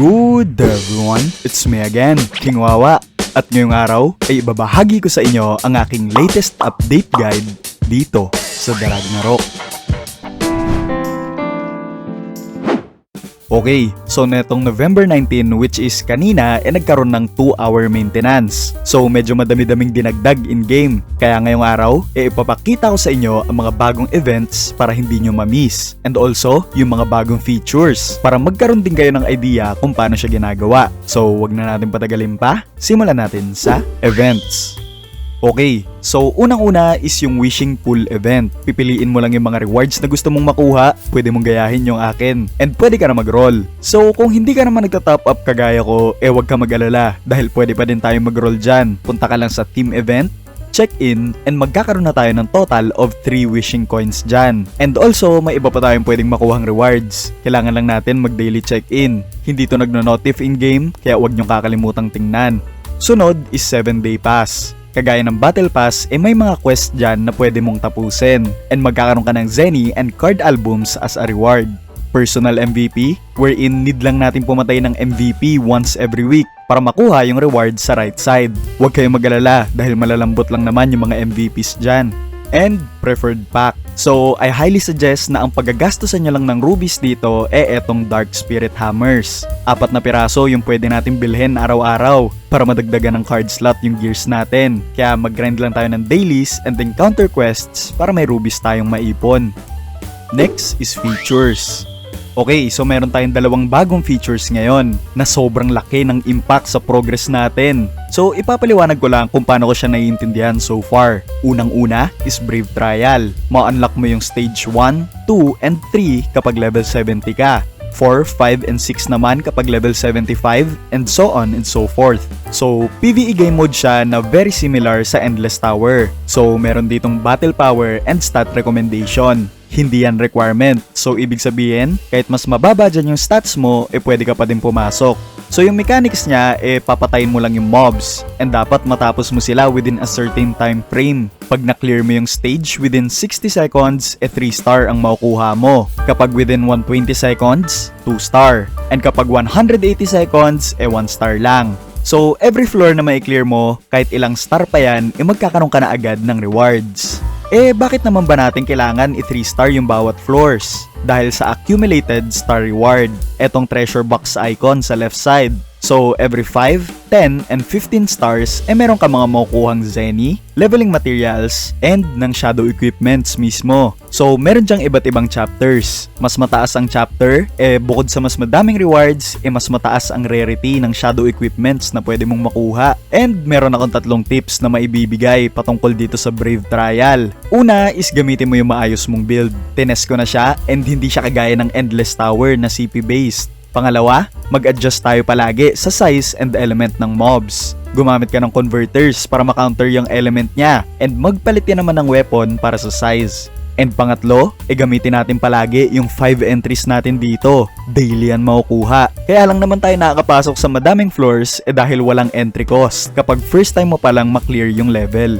Good everyone, it's me again, King Wawa. At ngayong araw ay ibabahagi ko sa inyo ang aking latest update guide dito sa Darag na Rock. Okay, so netong November 19 which is kanina eh nagkaroon ng 2 hour maintenance. So medyo madami-daming dinagdag in game. Kaya ngayong araw, eh ipapakita ko sa inyo ang mga bagong events para hindi nyo ma-miss. And also, yung mga bagong features para magkaroon din kayo ng idea kung paano siya ginagawa. So wag na natin patagalin pa, simulan natin sa events. Okay, so unang-una is yung wishing pool event. Pipiliin mo lang yung mga rewards na gusto mong makuha, pwede mong gayahin yung akin, and pwede ka na mag-roll. So kung hindi ka naman nagta-top up kagaya ko, eh wag ka mag-alala dahil pwede pa din tayo mag-roll dyan. Punta ka lang sa team event, check-in, and magkakaroon na tayo ng total of 3 wishing coins dyan. And also, may iba pa tayong pwedeng makuhang rewards. Kailangan lang natin mag-daily check-in. Hindi to nagno-notif in-game, kaya huwag nyo kakalimutang tingnan. Sunod is 7 day pass. Kagaya ng Battle Pass, eh may mga quest dyan na pwede mong tapusin and magkakaroon ka ng Zenny and card albums as a reward. Personal MVP, wherein need lang natin pumatay ng MVP once every week para makuha yung reward sa right side. Huwag kayong mag-alala dahil malalambot lang naman yung mga MVPs dyan. And preferred pack. So, I highly suggest na ang paggagastosan nyo lang ng rubies dito eh etong Dark Spirit Hammers. Apat na piraso yung pwede natin bilhin araw-araw para madagdagan ng card slot yung gears natin. Kaya mag-grind lang tayo ng dailies and then counter quests para may rubies tayong maipon. Next is features. Okay, so meron tayong dalawang bagong features ngayon na sobrang laki ng impact sa progress natin. So ipapaliwanag ko lang kung paano ko siya naiintindihan so far. Unang-una is Brave Trial. Ma-unlock mo yung stage 1, 2, and 3 kapag level 70 ka. 4, 5, and 6 naman kapag level 75, and so on and so forth. So, PvE game mode siya na very similar sa Endless Tower. So, meron ditong battle power and stat recommendation hindi yan requirement. So, ibig sabihin, kahit mas mababa dyan yung stats mo, eh pwede ka pa din pumasok. So, yung mechanics niya, eh papatayin mo lang yung mobs. And dapat matapos mo sila within a certain time frame. Pag na-clear mo yung stage within 60 seconds, eh 3 star ang makukuha mo. Kapag within 120 seconds, 2 star. And kapag 180 seconds, eh 1 star lang. So, every floor na may clear mo, kahit ilang star pa yan, eh magkakaroon ka na agad ng rewards. Eh bakit naman ba natin kailangan i-3 star yung bawat floors? Dahil sa accumulated star reward, etong treasure box icon sa left side. So every 5, 10, and 15 stars, eh meron ka mga makukuhang Zenny, leveling materials, and ng shadow equipments mismo. So meron dyang iba't ibang chapters. Mas mataas ang chapter, eh bukod sa mas madaming rewards, eh mas mataas ang rarity ng shadow equipments na pwede mong makuha. And meron akong tatlong tips na maibibigay patungkol dito sa Brave Trial. Una is gamitin mo yung maayos mong build. Tinest ko na siya and hindi siya kagaya ng Endless Tower na CP based. Pangalawa, mag-adjust tayo palagi sa size and element ng mobs. Gumamit ka ng converters para makounter yung element niya and magpalit ka naman ng weapon para sa size. And pangatlo, e gamitin natin palagi yung 5 entries natin dito. Daily yan makukuha. Kaya lang naman tayo nakakapasok sa madaming floors eh dahil walang entry cost kapag first time mo palang maklear yung level.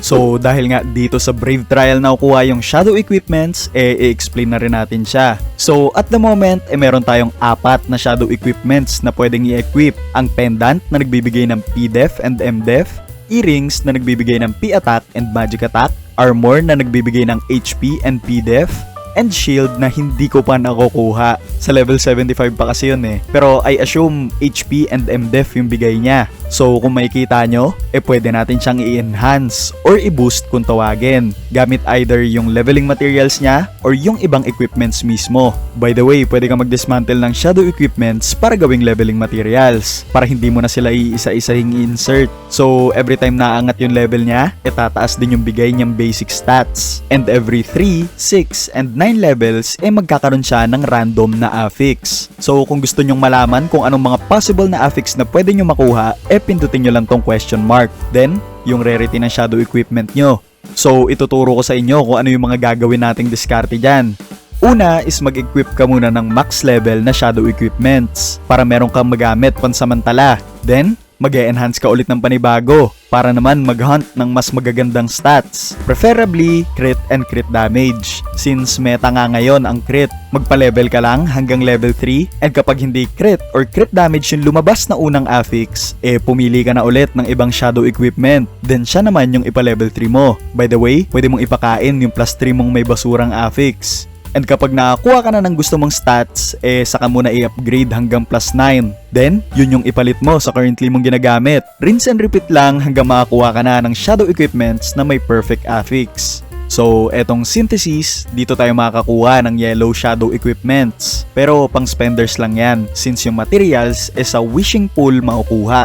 So dahil nga dito sa Brave Trial na kukuha yung shadow equipments, eh i-explain na rin natin siya. So at the moment, eh meron tayong apat na shadow equipments na pwedeng i-equip. Ang pendant na nagbibigay ng P-Def and M-Def, earrings na nagbibigay ng P-Attack and Magic Attack, armor na nagbibigay ng HP and P-Def, and shield na hindi ko pa nakukuha. Sa level 75 pa kasi yun eh. Pero I assume HP and MDef yung bigay niya. So kung makikita nyo, eh pwede natin siyang i-enhance or i-boost kung tawagin. Gamit either yung leveling materials niya or yung ibang equipments mismo. By the way, pwede ka mag-dismantle ng shadow equipments para gawing leveling materials. Para hindi mo na sila iisa-isahing i-insert. So every time naangat yung level niya, eh tataas din yung bigay niyang basic stats. And every 3, 6, and 9 levels, eh magkakaroon siya ng random na affix. So kung gusto nyong malaman kung anong mga possible na affix na pwede nyo makuha, eh pindutin nyo lang tong question mark. Then, yung rarity ng shadow equipment nyo. So, ituturo ko sa inyo kung ano yung mga gagawin nating diskarte dyan. Una is mag-equip ka muna ng max level na shadow equipments para meron kang magamit pansamantala. Then, mag enhance ka ulit ng panibago. para naman mag-hunt ng mas magagandang stats. Preferably, crit and crit damage. Since meta nga ngayon ang crit, magpa-level ka lang hanggang level 3 and kapag hindi crit or crit damage yung lumabas na unang affix, eh pumili ka na ulit ng ibang shadow equipment. Then siya naman yung ipa-level 3 mo. By the way, pwede mong ipakain yung plus 3 mong may basurang affix. And kapag nakakuha ka na ng gusto mong stats, eh saka mo na i-upgrade hanggang plus 9. Then, yun yung ipalit mo sa currently mong ginagamit. Rinse and repeat lang hanggang makakuha ka na ng shadow equipments na may perfect affix. So, etong synthesis, dito tayo makakakuha ng yellow shadow equipments. Pero pang spenders lang yan, since yung materials is sa wishing pool makukuha.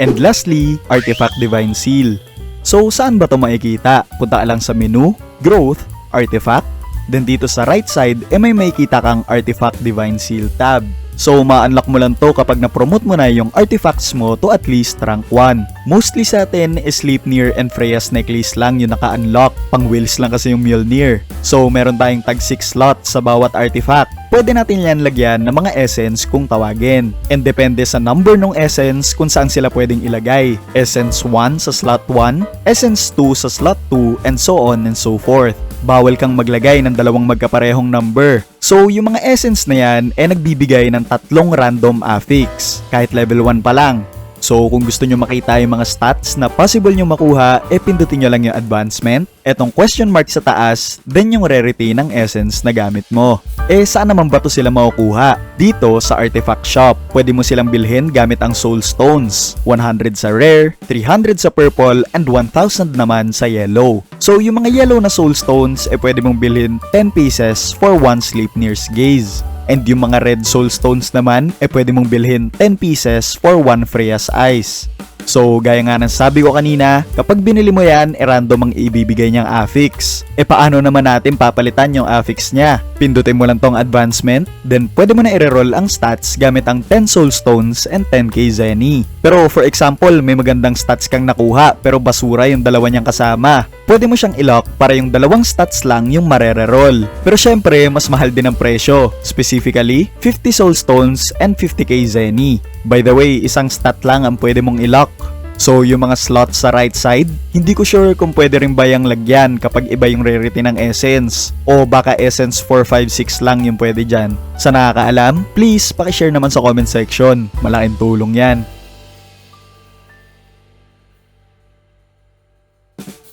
And lastly, Artifact Divine Seal. So, saan ba ito makikita? Punta lang sa menu, Growth, Artifact, Then dito sa right side, eh may makikita kang Artifact Divine Seal tab. So, ma-unlock mo lang to kapag na-promote mo na yung artifacts mo to at least rank 1. Mostly sa atin is Sleipnir and Freya's necklace lang yung naka-unlock. Pang wheels lang kasi yung Mjolnir. So, meron tayong tag 6 slots sa bawat artifact. Pwede natin yan lagyan ng mga essence kung tawagin. And depende sa number ng essence kung saan sila pwedeng ilagay. Essence 1 sa slot 1, Essence 2 sa slot 2, and so on and so forth bawal kang maglagay ng dalawang magkaparehong number. So, yung mga essence na yan, eh nagbibigay ng tatlong random affix, kahit level 1 pa lang. So, kung gusto nyo makita yung mga stats na possible nyo makuha, eh pindutin nyo lang yung advancement, etong question mark sa taas, then yung rarity ng essence na gamit mo. Eh, saan naman ba to sila makukuha? Dito sa Artifact Shop, pwede mo silang bilhin gamit ang Soul Stones. 100 sa rare, 300 sa purple, and 1,000 naman sa yellow. So, yung mga yellow na Soul Stones, eh pwede mong bilhin 10 pieces for one Sleipnir's Gaze. And yung mga red soul stones naman, eh pwede mong bilhin 10 pieces for 1 Freya's Eyes. So, gaya nga ng sabi ko kanina, kapag binili mo yan, e random ang ibibigay niyang affix. E paano naman natin papalitan yung affix niya? Pindutin mo lang tong advancement, then pwede mo na i-reroll ang stats gamit ang 10 soul stones and 10k zenny. Pero for example, may magandang stats kang nakuha pero basura yung dalawa niyang kasama. Pwede mo siyang i-lock para yung dalawang stats lang yung marere-roll. Pero syempre, mas mahal din ang presyo. Specifically, 50 soul stones and 50k zenny. By the way, isang stat lang ang pwede mong i-lock. So, yung mga slots sa right side, hindi ko sure kung pwede rin ba yung lagyan kapag iba yung rarity ng essence. O baka essence 456 lang yung pwede dyan. Sa nakakaalam, please pakishare naman sa comment section. Malaking tulong yan.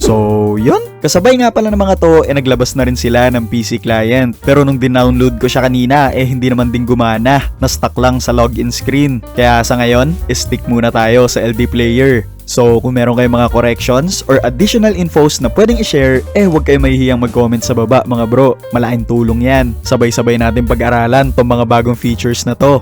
So, yun. Kasabay nga pala ng mga to, eh naglabas na rin sila ng PC client. Pero nung dinownload ko siya kanina, eh hindi naman din gumana. Na-stuck lang sa login screen. Kaya sa ngayon, stick muna tayo sa LD Player. So, kung meron kayong mga corrections or additional infos na pwedeng i-share, eh huwag kayong mahihiyang mag-comment sa baba mga bro. Malaking tulong yan. Sabay-sabay natin pag-aralan tong mga bagong features na to.